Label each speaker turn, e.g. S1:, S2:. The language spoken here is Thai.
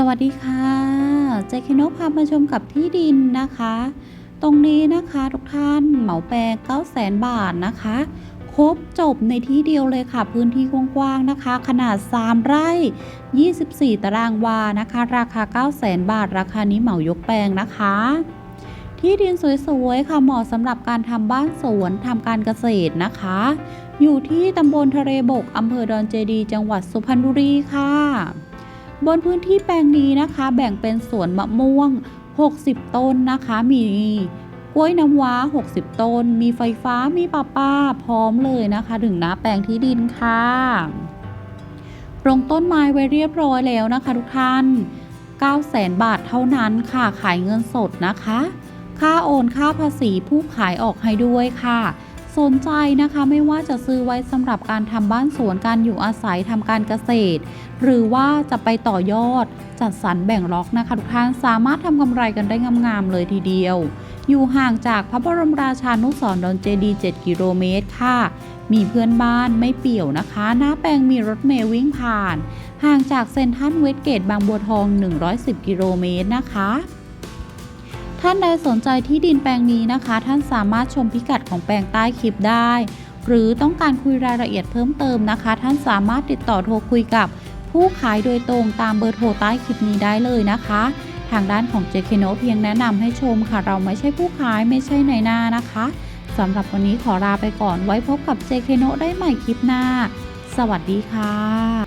S1: สวัสดีค่ะเจคโนพามาชมกับที่ดินนะคะ ตรงนี้นะคะทุกท่านเหมาแปลง9 0 0 0 0 บาทนะคะ ครบจบในที่เดียวเลยค่ะ พื้นที่กว้างๆนะคะ ขนาด 3 ไร่ 24 ตารางวานะคะ ราคา9 0 0 0 0 0 บาท ราคานี้เหมายกแปลงนะคะ ที่ดินสวยๆค่ะเหมาะสำหรับการทำบ้านสวนทำการเกษตรนะคะ อยู่ที่ตำบลทะเลบกอำเภอดอนเจดี จังหวัดสุพรรณบุรีค่ะ บนพื้นที่แปลงนี้นะคะ แบ่งเป็นสวนมะม่วง 60 ต้นนะคะ มีกล้วยน้ำว้า 60 ต้น มีไฟฟ้ามีประปาพร้อมเลยนะคะถึงหน้าแปลงที่ดินค่ะปรงต้นไม้ไว้เรียบร้อยแล้วนะคะ ทุกท่าน 900,000 บาทเท่านั้นค่ะ ขายเงินสดนะคะ ค่าโอนค่าภาษีผู้ขายออกให้ด้วยค่ะ สนใจนะคะไม่ว่าจะซื้อไว้สำหรับการทำบ้านสวนการอยู่อาศัยทำการเกษตร หรือว่าจะไปต่อยอด จัดสรรแบ่งล็อกนะคะทุกท่านสามารถทำกำไรกันได้งามๆเลยทีเดียว อยู่ห่างจากพระบรมราชานุสรณ์ดอนเจดีย์7กิโลเมตรค่ะ มีเพื่อนบ้านไม่เปี่ยวนะคะ หน้าแปลงมีรถเมล์วิ่งผ่าน ห่างจากเซนทรัลเวสเกตบางบัวทอง 110 กิโลเมตรนะคะ ท่านใดสนใจที่ดินแปลงนี้นะคะ ท่านสามารถชมพิกัดของแปลงใต้คลิปได้ หรือต้องการคุยรายละเอียดเพิ่มเติมนะคะ ท่านสามารถติดต่อโทรคุยกับผู้ขายโดยตรงตามเบอร์โทรใต้คลิปนี้ได้เลยนะคะ ทางด้านของ JK n o เพียงแนะนำให้ชมค่ะ เราไม่ใช่ผู้ขายไม่ใช่ในหน้านะคะสำหรับวันนี้ขอลาไปก่อนไว้พบกับ JK n o ได้ใหม่คลิปหน้า สวัสดีค่ะ